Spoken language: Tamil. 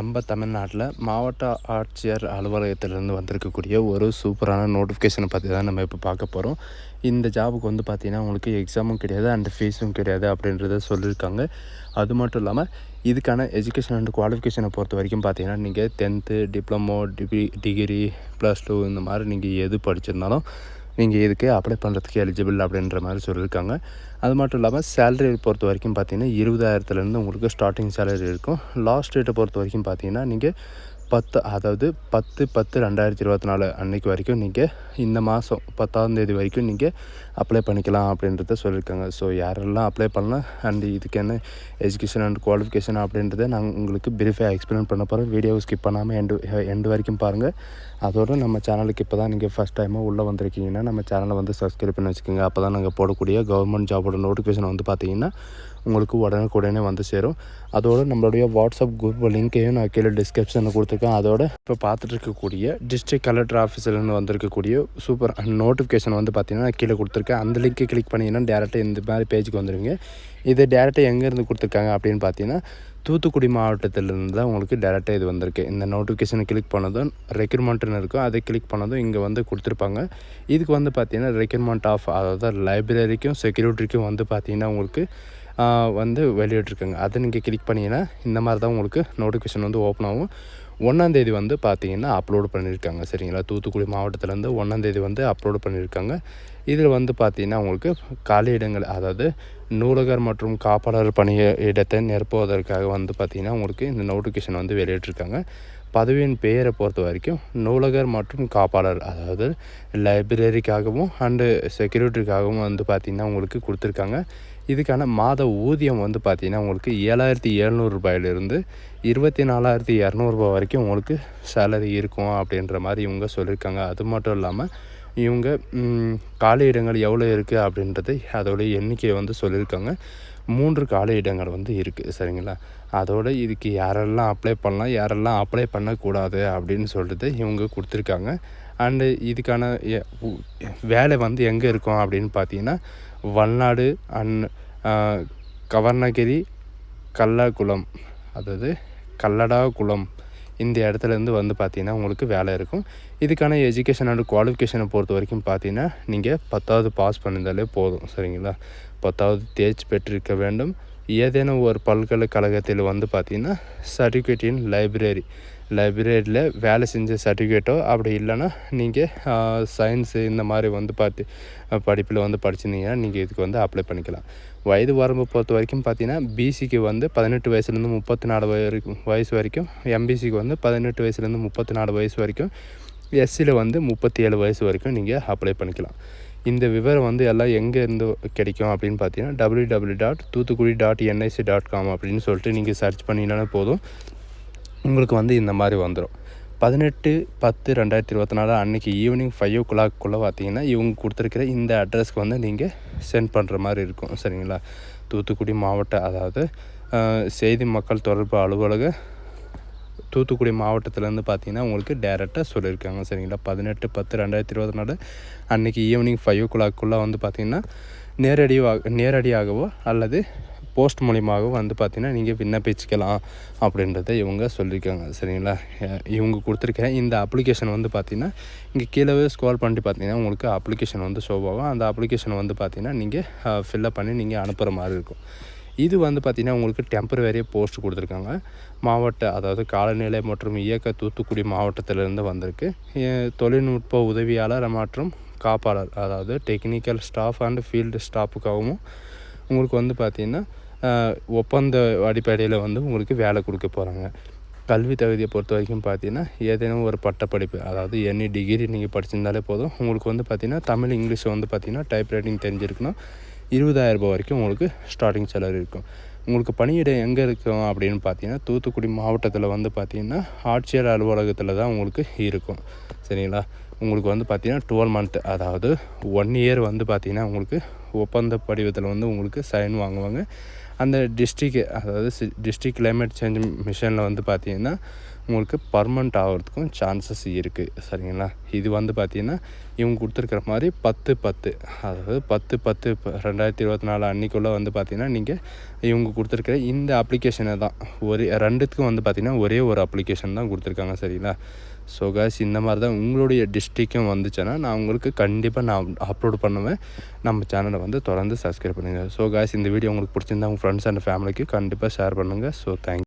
நம்ம தமிழ்நாட்டில் மாவட்ட ஆட்சியர் அலுவலகத்திலேருந்து வந்திருக்கக்கூடிய ஒரு சூப்பரான நோட்டிஃபிகேஷனை பற்றி தான் நம்ம இப்போ பார்க்க போகிறோம் இந்த ஜாபுக்கு வந்து பார்த்திங்கன்னா உங்களுக்கு எக்ஸாமும் கிடையாது அண்ட் ஃபீஸும் கிடையாது அப்படின்றத சொல்லியிருக்காங்க. அது மட்டும் இல்லாமல் இதுக்கான எஜுகேஷன் அண்ட் குவாலிஃபிகேஷனை பொறுத்த வரைக்கும் பார்த்தீங்கன்னா நீங்கள் tenth diploma degree degree plus two இந்த மாதிரி நீங்கள் எது படிச்சிருந்தாலும் நீங்கள் இதுக்கு அப்ளை பண்ணுறதுக்கு எலிஜிபிள் அப்படின்ற மாதிரி சொல்லியிருக்காங்க. அது மட்டும் இல்லாமல் சேலரி பொறுத்த வரைக்கும் பார்த்தீங்கன்னா இருபதாயிரத்துலேருந்து உங்களுக்கு ஸ்டார்டிங் சேலரி இருக்கும். லாஸ்ட் டேட்டை பொறுத்த வரைக்கும் பார்த்தீங்கன்னா நீங்கள் பத்து அதாவது பத்து பத்து ரெண்டாயிரத்தி இருபத்தி நாலு அன்றைக்கு வரைக்கும் நீங்கள் இந்த மாதம் பத்தாம் தேதி வரைக்கும் நீங்கள் அப்ளை பண்ணிக்கலாம் அப்படின்றத சொல்லியிருக்காங்க. ஸோ யாரெல்லாம் அப்ளை பண்ணலாம் அண்ட் இதுக்கு என்ன எஜுகேஷன் அண்ட் குவாலிஃபிகேஷன் அப்படின்றத நாங்கள் உங்களுக்கு பிரீஃபாக எக்ஸ்பிளைன் பண்ண போகிறோம் வீடியோவை ஸ்கிப் பண்ணாமல் எண்டு எண்டு வரைக்கும் பாருங்கள் அதோடு நம்ம சேனலுக்கு இப்போ தான் நீங்கள் ஃபஸ்ட் டைமாக உள்ளே வந்திருக்கீங்கன்னா நம்ம சேனலை வந்து சப்ஸ்கிரைப் பண்ணி வச்சுக்கோங்க. அப்போ தான் நாங்கள் போடக்கூடிய கவர்மெண்ட் ஜாபோட நோட்டிஃபிகேஷன் வந்து பார்த்தீங்கன்னா உங்களுக்கு உடனுக்குடனே வந்து சேரும். அதோடு நம்மளுடைய வாட்ஸ்அப் குரூப் லிங்க்கையும் நான் கீழே டிஸ்கிரிப்ஷனில் கொடுத்துருக்கேன். அதோட இப்போ பார்த்துட்டு இருக்கக்கூடிய டிஸ்ட்ரிக்ட் கலெக்டர் ஆஃபீஸ்லேருந்து வந்திருக்கக்கூடிய சூப்பர் நோட்டிஃபிகேஷன் வந்து பார்த்தீங்கன்னா நான் கீழே கொடுத்துருக்கேன். அந்த லிங்க்கை கிளிக் பண்ணிங்கன்னா டேரெக்டாக இந்த மாதிரி பேஜுக்கு வந்துடுங்க இது டேரெக்டாக எங்கேருந்து கொடுத்துருக்காங்க அப்படின்னு பார்த்தீங்கன்னா தூத்துக்குடி மாவட்டத்திலிருந்து தான் உங்களுக்கு டேரெக்டாக இது வந்திருக்கு. இந்த நோட்டிஃபிகேஷனை கிளிக் பண்ணதும் ரெக்யூர்மெண்ட்டுன்னு இருக்கும். அதை கிளிக் பண்ணதும் இங்கே வந்து கொடுத்துருப்பாங்க. இதுக்கு வந்து பார்த்தீங்கன்னா ரெக்யூர்மெண்ட் ஆஃப் அதாவது லைப்ரரிக்கும் செக்யூரிட்டிக்கும் வந்து பார்த்தீங்கன்னா உங்களுக்கு வந்து வெளியிட்ருக்காங்க அதை நீங்கள் கிளிக் பண்ணிங்கன்னா இந்த மாதிரி தான் உங்களுக்கு நோட்டிஃபிகேஷன் வந்து ஓப்பன் ஆகும். ஒன்றாந்தேதி வந்து பார்த்தீங்கன்னா அப்லோடு பண்ணியிருக்காங்க. சரிங்களா? தூத்துக்குடி மாவட்டத்துலேருந்து ஒன்றாந்தேதி வந்து அப்லோடு பண்ணியிருக்காங்க. இதில் வந்து பார்த்திங்கன்னா உங்களுக்கு காலி இடங்கள் அதாவது நூலகர் மற்றும் காப்பாளர் பணிய இடத்தை நிரப்புவதற்காக வந்து பார்த்திங்கன்னா உங்களுக்கு இந்த நோட்டிஃபிகேஷன் வந்து வெளியிட்டிருக்காங்க. பதவியின் பெயரை பொறுத்த வரைக்கும் நூலகர் மற்றும் காப்பாளர் அதாவது லைப்ரரிக்காகவும் அண்டு செக்யூரிட்டிக்காகவும் வந்து பார்த்திங்கன்னா உங்களுக்கு கொடுத்துருக்காங்க. இதுக்கான மாத ஊதியம் வந்து பார்த்திங்கன்னா உங்களுக்கு ஏழாயிரத்தி எழுநூறுபாயிலிருந்து இருபத்தி நாலாயிரத்தி இரநூறுபா வரைக்கும் உங்களுக்கு சேலரி இருக்கும் அப்படின்ற மாதிரி இவங்க சொல்லியிருக்காங்க. அது மட்டும் இல்லாமல் இவங்க காலி இடங்கள் எவ்வளோ இருக்குது அப்படின்றது அதோடைய எண்ணிக்கையை வந்து சொல்லியிருக்காங்க. மூன்று காலி இடங்கள் வந்து இருக்குது சரிங்களா? அதோடு இதுக்கு யாரெல்லாம் அப்ளை பண்ணலாம் யாரெல்லாம் அப்ளை பண்ணக்கூடாது அப்படின்னு சொல்லிட்டு இவங்க கொடுத்துருக்காங்க. அண்டு இதுக்கான வேலை வந்து எங்கே இருக்கும் அப்படின்னு பார்த்தீங்கன்னா வல்நாடு அண்ட் கவர்ணகிரி கல்லாக்குளம் அதாவது கல்லடா குளம். இந்த இடத்துலேருந்து வந்து பார்த்திங்கன்னா உங்களுக்கு வேலை இருக்கும். இதுக்கான எஜுகேஷன் அண்ட் குவாலிஃபிகேஷனை பொறுத்த வரைக்கும் பார்த்தீங்கன்னா நீங்கள் பத்தாவது பாஸ் பண்ணியிருந்தாலே போதும். சரிங்களா? பத்தாவது தேர்ச்சி பெற்றிருக்க வேண்டும். ஏதேனும் ஒரு பல்கலைக்கழகத்தில் வந்து பார்த்திங்கன்னா சர்டிஃபிகேட் இன் லைப்ரரி லைப்ரரியில் வேலை செஞ்ச சர்டிஃபிகேட்டோ அப்படி இல்லைன்னா நீங்கள் சயின்ஸு இந்த மாதிரி வந்து பார்த்து படிப்பில் வந்து படிச்சிருந்தீங்கன்னா நீங்கள் இதுக்கு வந்து அப்ளை பண்ணிக்கலாம். வயது வரம்பு பொறுத்த வரைக்கும் பார்த்தீங்கன்னா பிசிக்கு வந்து பதினெட்டு வயசுலேருந்து முப்பத்தி நாலு வரைக்கும் வயசு வரைக்கும் எம்பிசிக்கு வந்து பதினெட்டு வயசுலேருந்து முப்பத்தி நாலு வயசு வரைக்கும் எஸ்சியில் வந்து முப்பத்தி ஏழு வயசு வரைக்கும் நீங்கள் அப்ளை பண்ணிக்கலாம். இந்த விவரம் வந்து எல்லாம் எங்கே இருந்து கிடைக்கும் அப்படின்னு பார்த்தீங்கன்னா W W dot Thoothukudi dot NIC dot com அப்படின்னு சொல்லிட்டு நீங்கள் சர்ச் பண்ணிங்கன்னா போதும். உங்களுக்கு வந்து இந்த மாதிரி வந்துடும் பதினெட்டு பத்து ரெண்டாயிரத்தி இருபத்தி நாலு அன்றைக்கி ஈவினிங் ஃபைவ் ஓ கிளாக்குள்ளே பார்த்தீங்கன்னா இவங்க கொடுத்துருக்கிற இந்த அட்ரஸ்க்கு வந்து நீங்கள் சென்ட் பண்ணுற மாதிரி இருக்கும். சரிங்களா? தூத்துக்குடி மாவட்ட அதாவது செய்தி மக்கள் தொடர்பு அலுவலக தூத்துக்குடி மாவட்டத்துலேருந்து பார்த்தீங்கன்னா உங்களுக்கு டேரெக்டாக சொல்லியிருக்காங்க. சரிங்களா? பதினெட்டு பத்து ரெண்டாயிரத்தி இருபத்தி நாலு அன்றைக்கி ஈவினிங் ஃபைவ் ஓ கிளாக்குள்ளே வந்து பார்த்திங்கன்னா நேரடியாக நேரடியாகவோ அல்லது போஸ்ட் மூலியமாகவோ வந்து பார்த்திங்கன்னா நீங்கள் விண்ணப்பிச்சுக்கலாம் அப்படின்றத இவங்க சொல்லியிருக்காங்க. சரிங்களா? இவங்க கொடுத்துருக்க இந்த அப்ளிகேஷன் வந்து பார்த்திங்கன்னா இங்கே கீழே ஸ்க்ரோல் பண்ணிட்டு பார்த்தீங்கன்னா உங்களுக்கு அப்ளிகேஷன் வந்து ஷோவாகும் ஆகும். அந்த அப்ளிகேஷன் வந்து பார்த்திங்கன்னா நீங்கள் ஃபில்லப் பண்ணி நீங்கள் அனுப்புகிற மாதிரி இருக்கும். இது வந்து பார்த்திங்கன்னா உங்களுக்கு டெம்பரவரி போஸ்ட் கொடுத்துருக்காங்க. மாவட்ட அதாவது காலநிலை மற்றும் இயக்க தூத்துக்குடி மாவட்டத்திலிருந்து வந்திருக்கு. தொழில்நுட்ப உதவியாளர் மற்றும் காப்பாளர் அதாவது டெக்னிக்கல் ஸ்டாஃப் அண்ட் ஃபீல்டு ஸ்டாஃபுக்காகவும் உங்களுக்கு வந்து பார்த்திங்கன்னா ஒப்பந்த அடிப்படையில் வந்து உங்களுக்கு வேலை கொடுக்க போகிறாங்க கல்வி தகுதியை பொறுத்த வரைக்கும் பார்த்தீங்கன்னா ஏதேனும் ஒரு பட்டப்படிப்பு அதாவது எனி டிகிரி நீங்கள் படிச்சிருந்தாலே போதும். உங்களுக்கு வந்து பார்த்திங்கன்னா தமிழ் இங்கிலீஷ் வந்து பார்த்திங்கன்னா டைப் ரைட்டிங் தெரிஞ்சிருக்கணும். இருபதாயிரரூபா வரைக்கும் உங்களுக்கு ஸ்டார்டிங் சேலரி இருக்கும். உங்களுக்கு பணியிடம் எங்கே இருக்கும் அப்படின்னு பார்த்தீங்கன்னா தூத்துக்குடி மாவட்டத்தில் வந்து பார்த்திங்கன்னா ஆட்சியர் அலுவலகத்தில் தான் உங்களுக்கு இருக்கும். சரிங்களா? உங்களுக்கு வந்து பார்த்திங்கன்னா டுவெல் மந்த் அதாவது ஒன் இயர் வந்து பார்த்திங்கன்னா உங்களுக்கு ஒப்பந்த படிவத்தில் வந்து உங்களுக்கு சைன் வாங்குவாங்க. அந்த டிஸ்ட்ரிக் அதாவது டிஸ்ட்ரிக் கிளைமேட் சேஞ்ச் மிஷனில் வந்து பார்த்திங்கன்னா உங்களுக்கு பர்மனண்ட் ஆகிறதுக்கும் சான்சஸ் இருக்குது சரிங்களா? இது வந்து பார்த்திங்கன்னா இவங்க கொடுத்துருக்குற மாதிரி பத்து பத்து. அதாவது பத்து பத்து இப்போ ரெண்டாயிரத்தி இருபத்தி நாலு அன்றைக்குள்ளே வந்து பார்த்திங்கன்னா நீங்கள் இவங்க கொடுத்துருக்குற இந்த அப்ளிகேஷனை தான். ஒரே ரெண்டுத்துக்கும் வந்து பார்த்திங்கன்னா ஒரே ஒரு அப்ளிகேஷன் தான் கொடுத்துருக்காங்க. சரிங்களா? ஸோ காய்ஸ் இந்த மாதிரி தான் உங்களுடைய டிஸ்ட்ரிக்கும் வந்துச்சுன்னா நான் உங்களுக்கு கண்டிப்பாக நான் அப்லோட் பண்ணுவேன். நம்ம சேனலை வந்து தொடர்ந்து சப்ஸ்கிரைப் பண்ணுங்கள் ஸோ காய்ஸ் இந்த வீடியோ உங்களுக்கு பிடிச்சிருந்தா உங்கள் ஃப்ரெண்ட்ஸ் அண்ட் ஃபேமிலிக்கு கண்டிப்பாக ஷேர் பண்ணுங்கள் ஸோ தேங்க்